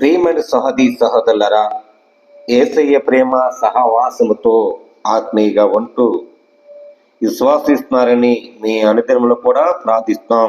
ప్రియమైన సహది సహదలరా ఏసయ్య ప్రేమ సహవాసముతో ఆత్మీయగా ఉంటూ విశ్వాసిస్తున్నారని మీ అనుదినములు కూడా ప్రార్థిస్తాం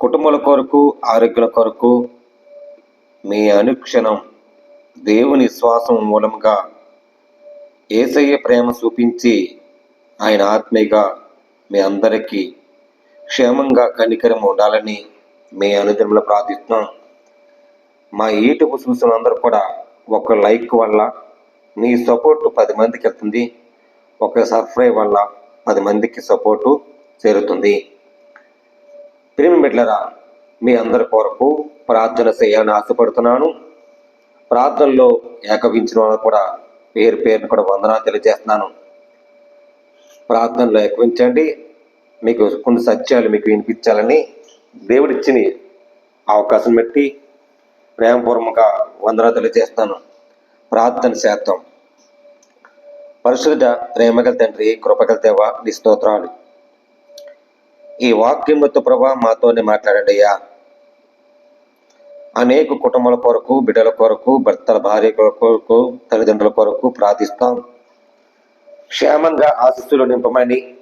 కుటుంబాల కొరకు ఆరోగ్యాల కొరకు మీ అనుక్షణం దేవుని విశ్వాసం మూలంగా ఏసయ్య ప్రేమ చూపించి ఆయన ఆత్మీయగా మీ అందరికీ క్షేమంగా కనికరం ఉండాలని మీ అనుదినంలో ప్రార్థిస్తున్నాం. మా యూట్యూబ్ చూసిన అందరూ కూడా ఒక లైక్ వల్ల మీ సపోర్ట్ పది మందికి వెళ్తుంది ఒక సబ్స్క్రైబ్ వల్ల పది మందికి సపోర్టు చేరుతుంది. ప్రేమ బిడ్డలరా మీ అందరి కొరకు ప్రార్థన చేయాలని ఆశపడుతున్నాను. ప్రార్థనలో ఏకవించిన వాళ్ళు కూడా పేరు పేరును కూడా వందనా తెలియజేస్తున్నాను. ప్రార్థనలో ఏకవించండి. మీకు కొన్ని సత్యాలు మీకు వినిపించాలని దేవుడిచ్చిన అవకాశం పెట్టి ప్రేమపూర్వక వందనా తెలియజేస్తాను. ప్రార్థన చేస్తాం పరిశుద్ధ ప్రేమగల తండ్రి కృపగల దేవ నీ స్తోత్రాలు. ఈ వాక్యముతో ప్రభా మాతోనే మాట్లాడండి అయ్యా. అనేక కుటుంబాల కొరకు బిడ్డల కొరకు భర్తల భార్య కొరకు తల్లిదండ్రుల కొరకు ప్రార్థిస్తాం. క్షేమంగా ఆశస్సులు నింపమని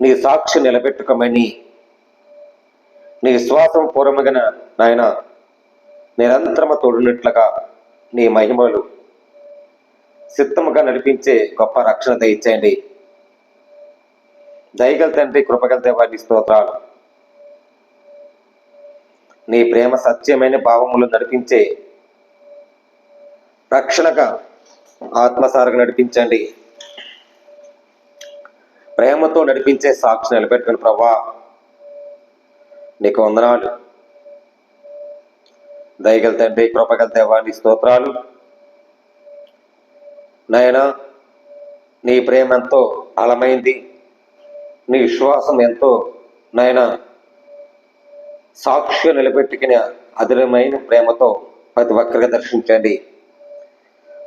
నీ సాక్షి నిలబెట్టుకోమని నీ విశ్వాసం పూర్వమగిన నాయన నిరంతరము తోడునట్లుగా నీ మహిమలు సిద్ధముగా నడిపించే గొప్ప రక్షణ దయచేయండి దయగల తండ్రి కృపగల దేవాన్ని స్తోత్రాలు. నీ ప్రేమ సత్యమైన భావములు నడిపించే రక్షణగా ఆత్మసారగా నడిపించండి. ప్రేమతో నడిపించే సాక్షి నిలబెట్టుకుని ప్రభా నీకు వందనాలు. దయగల తండ్రి కృపగల దేవాన్ని స్తోత్రాలు. నాయన నీ ప్రేమ ఎంతో అలమైంది నీ విశ్వాసం ఎంతో నాయన సాక్ష్య నిలబెట్టుకునే అధిరమైన ప్రేమతో ప్రతి ఒక్కరిగా దర్శించండి.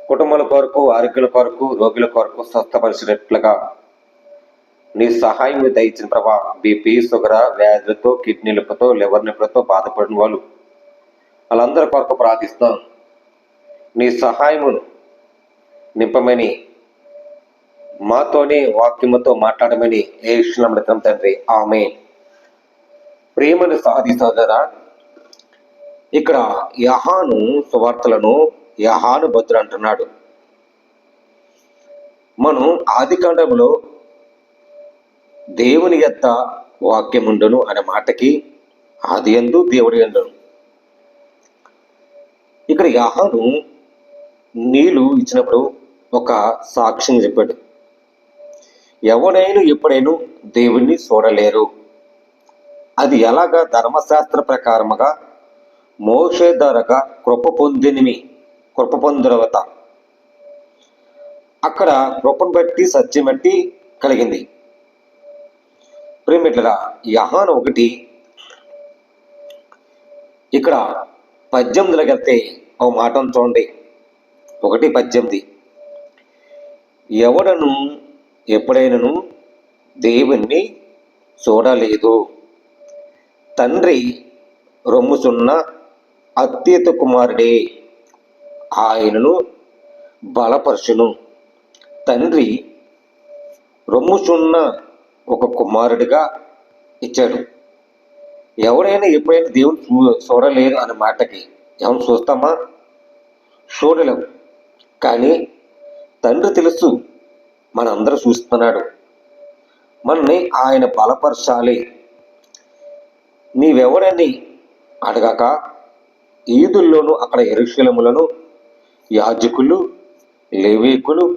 కుటుంబాల కొరకు ఆరోగ్యుల కొరకు రోగుల కొరకు స్వస్థపరిచినట్లుగా నీ సహాయం దయచిన ప్రభా బీపీ షుగర్ వ్యాధులతో కిడ్నీ నొప్పితో లివర్ నొప్పులతో బాధపడిన వాళ్ళు వాళ్ళందరి కొరకు ప్రార్థిస్తాం నీ సహాయమును నింపమని మాతోనే వాక్యముతో మాట్లాడమని ఏ విషయంలో తండ్రి. ఆమె ప్రేమను సాధి సోదరా ఇక్కడ యహాను సువార్తలను యహాను భద్రు అంటున్నాడు. మనం ఆది కాండంలో దేవుని యొక్క వాక్యముండును అనే మాటకి ఆది ఎందు దేవుడి ఎందును ఇక్కడ యాహాను నీళ్ళు ఇచ్చినప్పుడు ఒక సాక్ష్యం చెప్పాడు. ఎవడైనా ఎప్పుడైనా దేవుణ్ణి చూడలేరు. అది ఎలాగా ధర్మశాస్త్ర ప్రకారముగా మోషే ధరగా కృప పొందినవి కృప పొందురవత అక్కడ కృపను బట్టి సత్యం బట్టి కలిగింది. ప్రేమిట్లరా యహాన్ ఒకటి. ఇక్కడ పద్దెనిమిదిలోకి వెళ్తే ఓ మాట చూడండి ఒకటి పద్దెనిమిది. ఎవడను ఎప్పుడైనను దేవుణ్ణి చూడలేదు. తండ్రి రొమ్ముసున్న అత్యత కుమారుడే. ఆయనను బలపరచును. తండ్రి రొమ్ముచున్న ఒక కుమారుడిగా ఇచ్చాడు. ఎవడైనా ఎప్పుడైనా దేవుని చూ చూడలేదు అనే మాటకి ఏమైనా చూస్తామా? చూడలేము కానీ తండ్రి తెలుసు మనందరూ చూస్తున్నాడు. మనని ఆయన బలపరచాలి. నీవెవడని అడగక ఈదుల్లోనూ అక్కడ ఎరుశలములను యాజకులు లేవీకులు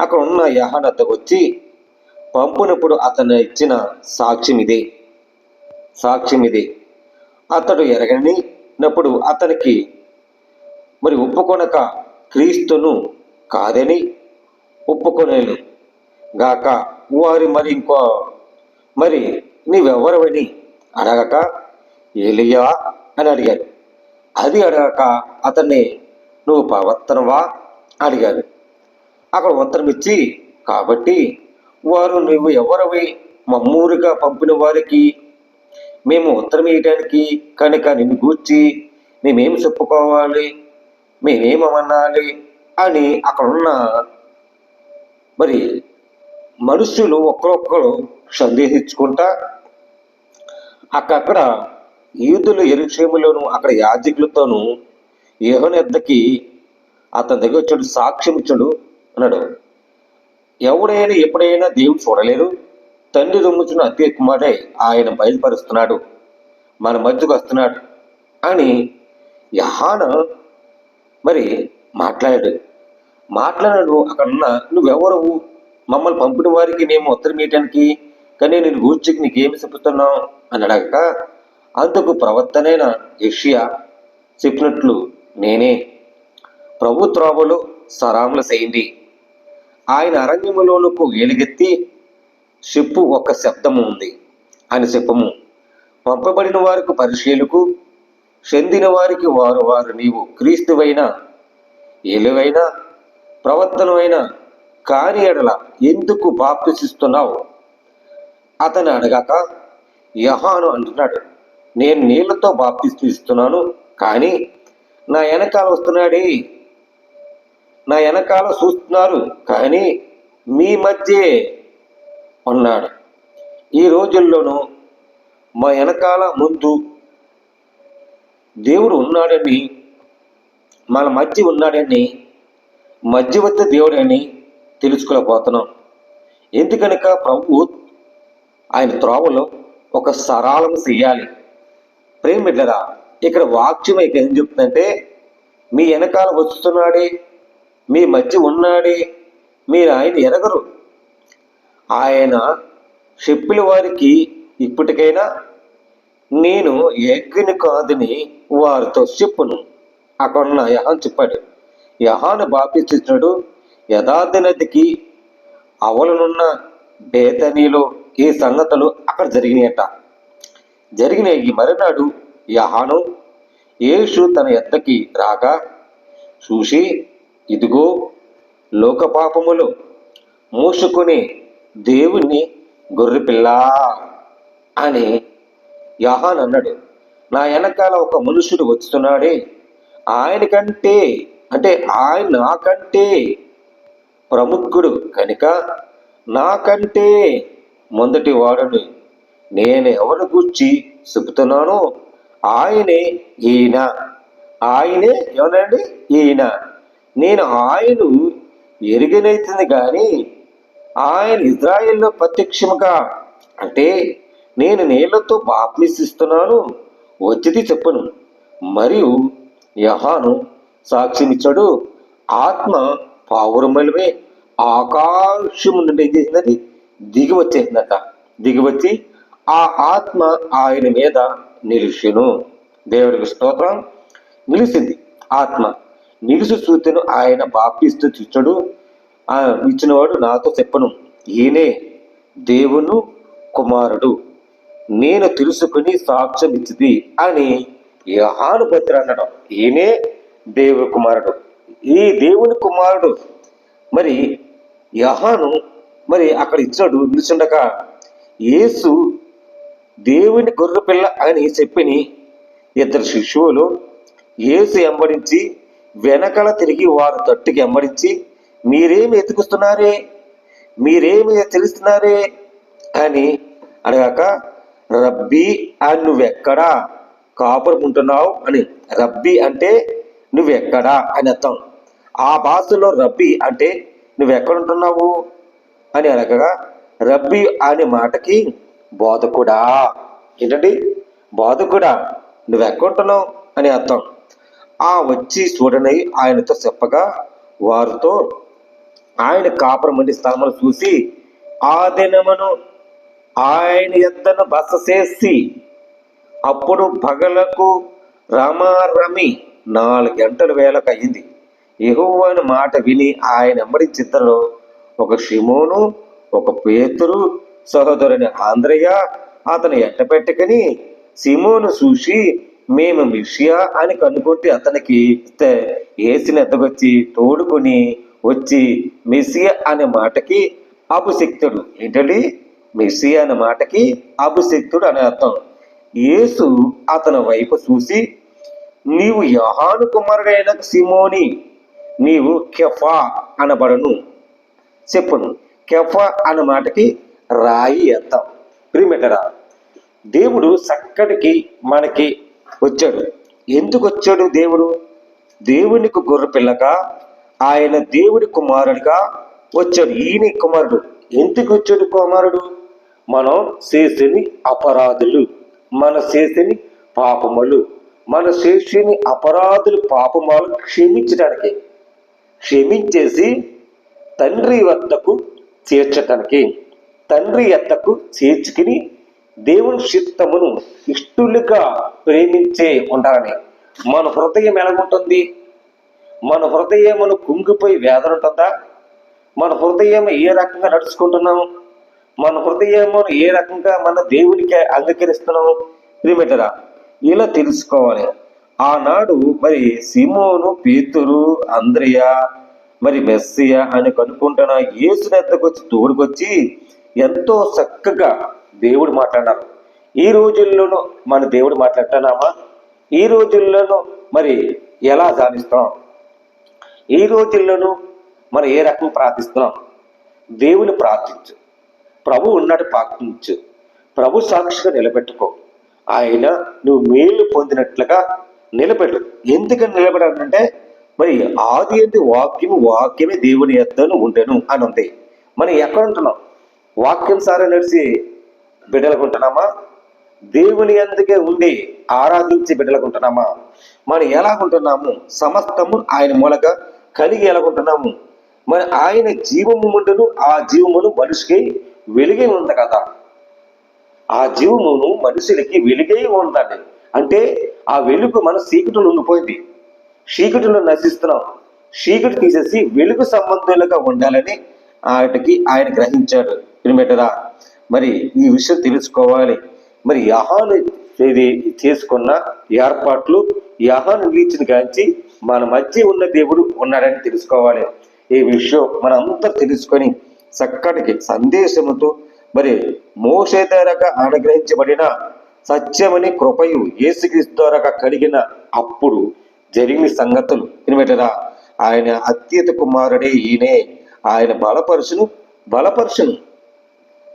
అక్కడ ఉన్న యహనద్దకు వచ్చి పంపునప్పుడు అతను ఇచ్చిన సాక్ష్యం ఇదే సాక్ష్యం ఇదే అతడు ఎరగనినప్పుడు అతనికి మరి ఒప్పుకొనక క్రీస్తును కాదని ఒప్పుకొనేను. గాక వారి మరి ఇంకో మరి నీవెవరవని అడగక? ఏలియా అని అడిగాడు. అది అడగక అతన్ని నువ్వు ప్రవర్తనవా? అడిగాడు. అక్కడ ఉత్తరం ఇచ్చి కాబట్టి వారు నువ్వు ఎవరవి మమ్మూరుగా పంపిన వారికి మేము ఉత్తరం ఇవ్వడానికి కనుక నిన్ను గూర్చి మేమేం చెప్పుకోవాలి మేమేమనాలి అని అక్కడున్న మరి మనుషులు ఒక్కరొక్కరు సందేహించుకుంటా అక్కడక్కడ యూదులు ఎరుక్షేములోను అక్కడ యాజకులతోనూ యోహన ఎద్దకి అతని దగ్గర వచ్చాడు సాక్ష్యం ఇచ్చాడు అన్నాడు. ఎవడైనా ఎప్పుడైనా దేవుడు చూడలేరు. తండ్రి రొమ్ముచున్న అతి కుమారుడై ఆయన బయలుపరుస్తున్నాడు. మన మధ్యకు వస్తున్నాడు అని యహాన మరి మాట్లాడాడు. మాట్లాడాడు అక్కడ ఉన్న నువ్వెవరు? మమ్మల్ని పంపిన వారికి మేము ఉత్తరం ఇవ్వటానికి కానీ నేను గూర్చికి నీకేమి చెప్తున్నావు అని అడగక అందుకు ప్రవర్తనైన యషియా చెప్పినట్లు నేనే. ప్రభు త్రోవలు సరాముల చేయండి. ఆయన అరణ్యములోనుకు ఏలుగెత్తి చెప్పు ఒక శబ్దము ఉంది. అని చెప్పము. పంపబడిన వారికి పరిశీలకు చెందిన వారికి వారు వారు నీవు క్రీస్తువైన ఎలువైన ప్రవర్తనమైన కాని ఎడల ఎందుకు బాప్తిస్తున్నావు అతను అడగాక యహాను అంటున్నాడు నేను నీళ్ళతో బాప్తిస్తున్నాను ఇస్తున్నాను కానీ నా వెనకాల వస్తున్నాడే నా వెనకాల చూస్తున్నారు కానీ మీ మధ్యే ఉన్నాడు. ఈ రోజుల్లోనూ మా వెనకాల ముందు దేవుడు ఉన్నాడని మన మధ్య ఉన్నాడని మధ్యవర్తి దేవుడని తెలుసుకోలేకపోతున్నాం. ఎందుకనక ప్రభు ఆయన త్రోవలో ఒక సరాలం చేయాలి ప్రేమ బిడ్డరా ఇక్కడ వాక్యం ఇక ఏం చెప్తుందంటే మీ వెనకాల వస్తున్నాడే మీ మధ్య ఉన్నాడే. మీరు ఆయన ఎరగరు. ఆయన చెప్పిన వారికి ఇప్పటికైనా నేను యజ్ఞని కాదని వారితో చెప్పును. అక్కడ ఉన్న యహాన్ చెప్పాడు. యహాను బాపిస్తున్నాడు యథార్థ నదికి అవలనున్న బేతనీలో ఈ సంగతులు అక్కడ జరిగినాయట. జరిగిన ఈ మరునాడు యహాను యేషు తన ఎత్తకి రాగా చూసి ఇదిగో లోకపాపములు మూసుకుని దేవుణ్ణి గొర్రెపిల్ల అని యహాన్ అన్నాడు. నా వెనకాల ఒక మనుషుడు వస్తున్నాడే. ఆయన కంటే అంటే ఆయన నాకంటే ప్రముఖుడు కనుక నాకంటే మొదటి వాడని. నేను ఎవరి గుర్చి చెబుతున్నానో ఆయనే ఈయన. ఆయనే ఎవరండి? ఈయన. నేను ఆయన ఎరుగనైతుంది కానీ ఆయన ఇజ్రాయెల్లో ప్రత్యక్షముగా. అంటే నేను నీళ్ళతో బాప్మిస్తున్నాను వచ్చింది చెప్పను. మరియు యహాను సాక్ష్యం ఆత్మ పావురమలమే ఆకాశము నుండి ఏం చేసిందని దిగి వచ్చేసిందట దిగి వచ్చి ఆ ఆత్మ ఆయన మీద నిలిచెను. దేవుడికి స్తోత్రం. నిలిచింది ఆత్మ. నిలుసు సూచను ఆయన బాప్తిస్తూ ఇచ్చాడు ఆ ఇచ్చినవాడు నాతో చెప్పను ఈయనే దేవును కుమారుడు. నేను తెలుసుకుని సాక్ష్యం ఇచ్చింది అని యహాను పత్ర అన్నాడు ఈయనే దేవు కుమారుడు. ఈ దేవుని కుమారుడు. మరి యహాను మరి అక్కడ ఇచ్చాడు నిలుచుండక యేసు దేవుని గొర్రె పిల్ల అని చెప్పిని ఇద్దరు శిష్యువులు యేసు ఎంబడించి వెనకల తిరిగి వారు తట్టుకి ఎంబడించి మీరేమి ఎతుకుస్తున్నారే మీరేమి తెలుస్తున్నారే అని అడగాక రబ్బీ అని నువ్వెక్కడా? కాపురం ఉంటున్నావు అని రబ్బీ అంటే నువ్వెక్కడా? అని అర్థం. ఆ భాషలో రబ్బీ అంటే నువ్వెక్కడుంటున్నావు? అని అడగగా రబ్బీ అనే మాటకి బోధకుడా? ఏంటండి? బోధకుడా? నువ్వెక్కడుంటున్నావు? అని అర్థం. ఆ వచ్చి చూడని ఆయనతో చెప్పగా వారితో ఆయన కాపురం వంటి స్థలములు చూసి ఆ దినమును ఆయన ఎద్దను బస చేసి అప్పుడు పగలకు రమారమి నాలుగు గంటల వేలకు అయింది. యెహోవాని మాట విని ఆయన వెంబడించిద్దరు ఒక షిమోను ఒక పేతురు సహోదరుని ఆంధ్రయ్య అతను ఎట్ట పెట్టుకుని సిమోను చూసి మేము మిషియా అని కనుక్కుంటే అతనికి ఇస్తే ఏసిన ఎద్దకొచ్చి తోడుకొని వచ్చి మెస్సియా అనే మాటకి అభిషిక్తుడు ఏంటండి? మెస్సియా అనే మాటకి అభిషిక్తుడు అనే అర్థం. యేసు అతని వైపు చూసి నీవు యహాను కుమారుడైన సిమోని నీవు కెఫా అనబడను. చెప్పును. కెఫా అనే మాటకి రాయి ఎత్తాం ప్రిమిటరా దేవుడు చక్కటికి మనకి వచ్చాడు. ఎందుకు వచ్చాడు దేవుడు? దేవునికి గొర్రెపిల్లగా ఆయన దేవుడి కుమారుడిగా వచ్చాడు. ఈయన కుమారుడు. ఎందుకు వచ్చాడు కుమారుడు? మనం చేసేని అపరాధులు. మన చేసేని పాపములు. మన చేసేని అపరాధులు పాపములు క్షమించడానికి. క్షమించేసి తండ్రి వద్దకు చేర్చటానికి. తండ్రి ఎత్తకు చేర్చుకుని దేవుని చిత్తమును ఇష్టలుగా ప్రేమించే ఉండాలని. మన హృదయం ఎలాగుంటుంది? మన హృదయమును కుంగిపోయి వేదన ఉంటుందా? మన హృదయం ఏ రకంగా నడుచుకుంటున్నాము? మన హృదయమును ఏ రకంగా మన దేవునికి అంగీకరిస్తున్నాము? ప్రియమిటరా ఇలా తెలుసుకోవాలి. ఆనాడు మరి సిమోను పేతురు అంద్రియ మరి మెస్సియ అని కనుక్కుంటున్న యేసు ఎద్దకు వచ్చి తోడుకొచ్చి ఎంతో చక్కగా దేవుడు మాట్లాడినారు. ఈ రోజుల్లోనూ మన దేవుడు మాట్లాడుతున్నామా ఈ రోజుల్లోనూ మరి ఎలా సాధిస్తున్నాం ఈ రోజుల్లోనూ మనం ఏ రకం ప్రార్థిస్తున్నాం? దేవుని ప్రార్థించు. ప్రభు ఉన్నట్టు ప్రార్థించు ప్రభు సాక్షిగా నిలబెట్టుకో. ఆయన నువ్వు మేలు పొందినట్లుగా నిలబెట్టు. ఎందుకని నిలబడాలంటే మరి ఆది ఎందు వాక్యము వాక్యమే దేవుని ఎద్దను ఉండెను అని ఉంది మనం ఎక్కడ ఉంటున్నాం? వాక్యం సారా నడిచి బిడ్డలకుంటున్నామా? దేవుని అందుకే ఉండి ఆరాధించి బిడ్డలకుంటున్నామా? మనం ఎలాగుంటున్నాము? సమస్తము ఆయన మూలక కలిగి ఎలాగుంటున్నాము? మరి ఆయన జీవము ముందును ఆ జీవమును మనిషికి వెలిగే ఉంది కదా? ఆ జీవమును మనుషులకి వెలుగై ఉండాలి అంటే ఆ వెలుగు మన సీకుటులు ఉండిపోయింది. చీకటిలో నశిస్తున్నాం. చీకటి తీసేసి వెలుగు సంబంధులుగా ఉండాలని వాటికి ఆయన గ్రహించాడు. వినిపెట్టరా మరి ఈ విషయం తెలుసుకోవాలి. మరి యహాను ఇది చేసుకున్న ఏర్పాట్లు యహాను నిలిచిన గాంచి మన మధ్య ఉన్న దేవుడు ఉన్నాడని తెలుసుకోవాలి. ఈ విషయం మనందరూ తెలుసుకొని చక్కటి సందేశముతో మరి మోసే ద్వారాగా అనుగ్రహించబడిన సత్యమని కృపయు యేసుక్రీస్తు కలిగిన అప్పుడు జరిగిన సంగతులు వినబెట్టరా ఆయన అత్యత కుమారుడే ఈయనే. ఆయన బలపరుచును బలపరుచును.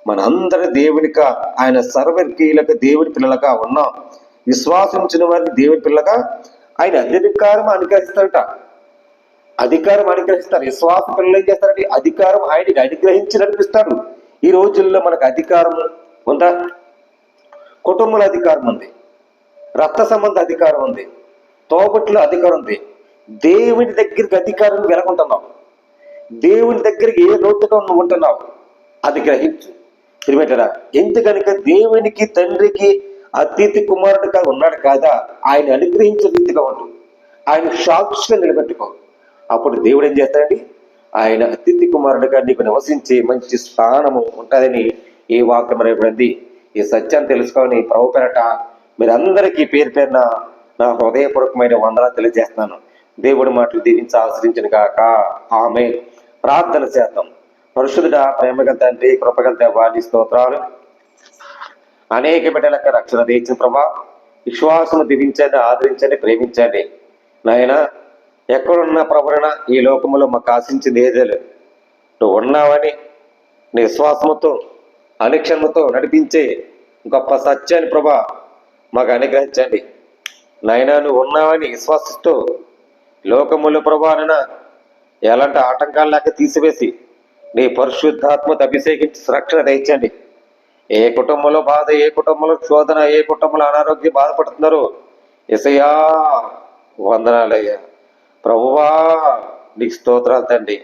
మనందరి దేవునిగా ఆయన సర్వకీలకు దేవుని పిల్లలుగా ఉన్నాం విశ్వాసించిన వారికి దేవుని పిల్లగా ఆయన అధికారం అనుగ్రహిస్తారట. అధికారం అనుగ్రహిస్తారు. విశ్వాస పిల్లలు ఏం చేస్తారంటే అధికారం ఆయనకి అనుగ్రహించి నడిపిస్తాడు ఈ రోజుల్లో మనకు అధికారం ఉందా? కుటుంబంలో అధికారం ఉంది. రక్త సంబంధ అధికారం ఉంది. తోబట్లో అధికారం ఉంది. దేవుని దగ్గరికి అధికారం వెలగొంటున్నావు. దేవుని దగ్గరికి ఏ లోతుగా నువ్వు ఉంటున్నావు? అది గ్రహించు. తిరిగేటరా ఎందుకనక దేవునికి తండ్రికి అతిథి కుమారుడుగా ఉన్నాడు కాదా? ఆయన అనుగ్రహించే రీతిగా ఉండు. ఆయన సాక్షిగా నిలబెట్టుకో. అప్పుడు దేవుడు ఏం చేస్తాడండి? ఆయన అతిథి కుమారుడుగా నీకు నివసించే మంచి స్థానము ఉంటుందని ఈ వాక్యం రేపడింది ఈ సత్యాన్ని తెలుసుకొని ప్రభు పెరట మీరందరికీ పేరు పేరున నా హృదయపూర్వకమైన వందనాలు తెలియజేస్తున్నాను. దేవుడి మాటలు దీవించి ఆశ్రయించిన కాక ఆమె ప్రార్థన చేద్దాం. పరిశుద్ధ ప్రేమగల తండ్రి కృపగల దేవాన్ని స్తోత్రాలు. అనేక బిడ్డలకు రక్షణ దీచిన ప్రభా. విశ్వాసము దివించండి ఆదరించండి ప్రేమించండి. నాయన ఎక్కడున్న ప్రభురణ ఈ లోకములో మాకు ఆశించింది ఏదేలు నువ్వు ఉన్నావని నీ విశ్వాసముతో అనుక్షణముతో నడిపించే గొప్ప సత్యాన్ని ప్రభా మాకు అనుగ్రహించండి. నాయన నువ్వు ఉన్నావని విశ్వాసిస్తూ లోకములు ప్రభాన ఎలాంటి ఆటంకాలు లేక తీసివేసి నీ పరిశుద్ధాత్మత అభిషేకించి రక్షణ తెచ్చండి. ఏ కుటుంబంలో బాధ ఏ కుటుంబంలో శోధన ఏ కుటుంబంలో అనారోగ్యం బాధపడుతున్నారు ఎసయ్యా వందనాలయ్యా. ప్రభువా నీకు స్తోత్రాలు తండ్రి.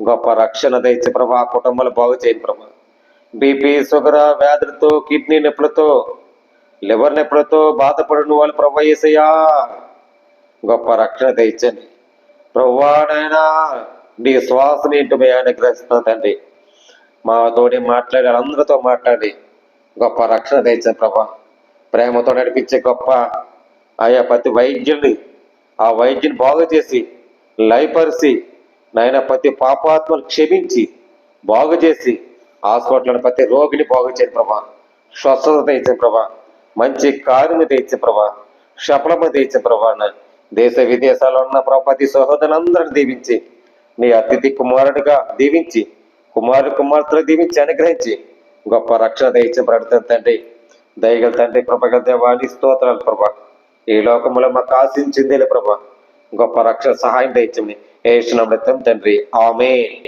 గొప్ప రక్షణ దయచి ప్రభా కుటుంబాలు బాగు చేయండి ప్రభా. బీపీ షుగర్ వ్యాధులతో కిడ్నీ నొప్పులతో లివర్ నొప్పులతో బాధపడిన వాళ్ళు ప్రభా ఏసయ్యా గొప్ప రక్షణ దయచండి ప్రభువా నాయనా నీ శ్వాసని ఇంటి అనుగ్రహిస్తున్నా తండ్రి. మాతోటి మాట్లాడి అందరితో మాట్లాడి. గొప్ప రక్షణ తెచ్చిన ప్రభా. ప్రేమతో నడిపించే గొప్ప ఆయా ప్రతి వైద్యుని ఆ వైద్యుని బాగు చేసి లయపరిచి నాయన ప్రతి పాపాత్మను క్షమించి బాగు చేసి హాస్పిటల్లో ప్రతి రోగిని బాగు చేయని ప్రభా. స్వస్థత తెచ్చిన ప్రభా. మంచి కార్యము తెచ్చి ప్రభా. సఫలము తెచ్చి ప్రభా దేశ విదేశాల్లో ఉన్న ప్రభా ప్రతి సహోదరులందరిని దీవించి నీ అతిథి కుమారుడిగా దీవించి కుమారుడు కుమార్తెలు దీవించి అనుగ్రహించి గొప్ప రక్షణ దయచి ప్రడుతుంది తండ్రి దయగల తండ్రి కృపగల దేవాని స్తోత్రాలు ప్రభా. ఈ లోకంలో మాకు ఆశించిందే ప్రభా. గొప్ప రక్షణ సహాయం దయచమని ఏసునమృతం తండ్రి. ఆమె